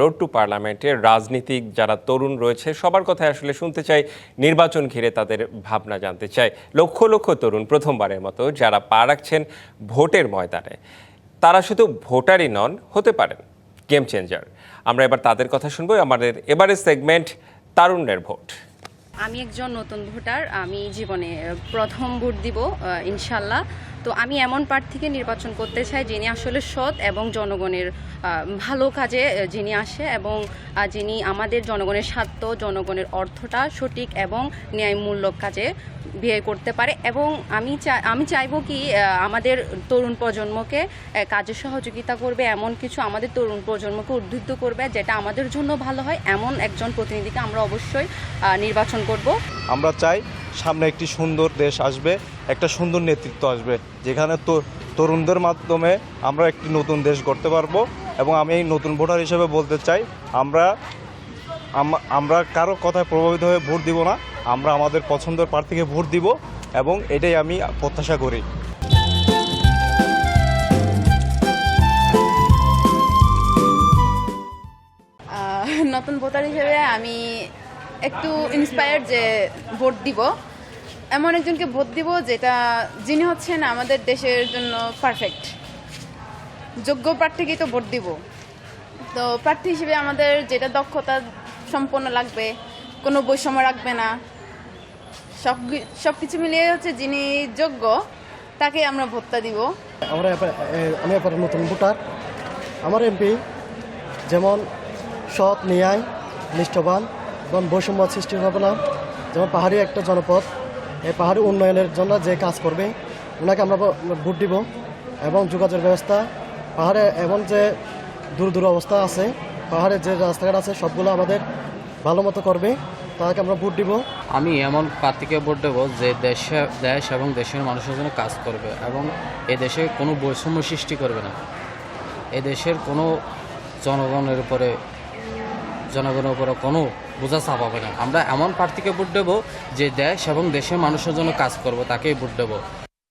Road two পার্লামেন্টের রাজনীতিক যারা তরুণ রয়েছে, সবার কথা আসলে শুনতে চাই। নির্বাচন ঘিরে তাদের ভাবনা জানতে চাই। লক্ষ লক্ষ তরুণ প্রথমবারের মতো যারা পা রাখছেন ভোটের ময়দানে, তারা শুধু ভোটারই নন, হতে পারেন গেম চেঞ্জার। আমরা এবার তাদের কথা শুনব, আমাদের এবারের সেগমেন্ট তারুণ্যের ভোট। আমি একজন নতুন ভোটার, আমি জীবনে প্রথম ভোট দিব ইনশাল্লাহ। তো আমি এমন প্রার্থীকে নির্বাচন করতে চাই যিনি আসলে সৎ এবং জনগণের ভালো কাজে যিনি আসে এবং যিনি আমাদের জনগণের স্বার্থ, জনগণের অর্থটা সঠিক এবং ন্যায়মূলক কাজে বিয়ে করতে পারে এবং আমি চাই আমি চাইব কি আমাদের তরুণ প্রজন্মকে কাজে সহযোগিতা করবে, এমন কিছু আমাদের তরুণ প্রজন্মকে উদ্বুদ্ধ করবে যেটা আমাদের জন্য ভালো হয়, এমন একজন প্রতিনিধিকে আমরা অবশ্যই নির্বাচন করব। আমরা চাই সামনে একটি সুন্দর দেশ আসবে, একটা সুন্দর নেতৃত্ব আসবে, যেখানে তো তরুণদের মাধ্যমে আমরা একটি নতুন দেশ গড়তে পারব এবং আমি এই নতুন ভোটার হিসেবে বলতে চাই, আমরা আমরা কারও কথায় প্রভাবিত হয়ে ভোট দিব না, আমরা আমাদের পছন্দের প্রার্থীকে ভোট দিব এবং এটাই আমি প্রত্যাশা করি। নতুন ভোটার হিসেবে আমি একটু ইন্সপায়ার্ড যে ভোট দিব। এমন একজনকে ভোট দিব যেটা যিনি হচ্ছেন আমাদের দেশের জন্য পারফেক্ট যোগ্য প্রার্থীকেই তো ভোট দিব। তো প্রার্থী হিসেবে আমাদের যেটা দক্ষতা সম্পন্ন লাগবে, কোনো বৈষম্য রাখবে না। সব সব কিছু মিলিয়ে হচ্ছে যিনি যোগ্য, তাকে আমরা ভোটটা দিব। আমরা আমি নতুন ভোটার। আমার এমপি যেমন সৎ, ন্যায়, নিষ্ঠবান এবং বৈষম্য সৃষ্টি হবে না। যেমন পাহাড়ি একটা জনপদ এই পাহাড়ি উন্নয়নের জন্য যে কাজ করবে, ওনাকে আমরা ভোট দিব এবং যোগাযোগ ব্যবস্থা, পাহাড়ে এমন যে দূর দূর অবস্থা আছে, পাহাড়ে যে রাস্তাঘাট আছে, সবগুলো আমাদের ভালো মতো করবে, তাকে আমরা ভোট দিব। আমি এমন প্রার্থীকে ভোট দেবো যে দেশে, দেশ এবং দেশের মানুষের জন্য কাজ করবে এবং এ দেশে কোনো বৈষম্য সৃষ্টি করবে না। এ দেশের কোনো জনগণের উপরে জনগণের উপরে কোনো বোঝা চাপাবে না। আমরা এমন প্রার্থীকে ভোট দেবো যে দেশ এবং দেশের মানুষের জন্য কাজ করব, তাকেই ভোট দেবো।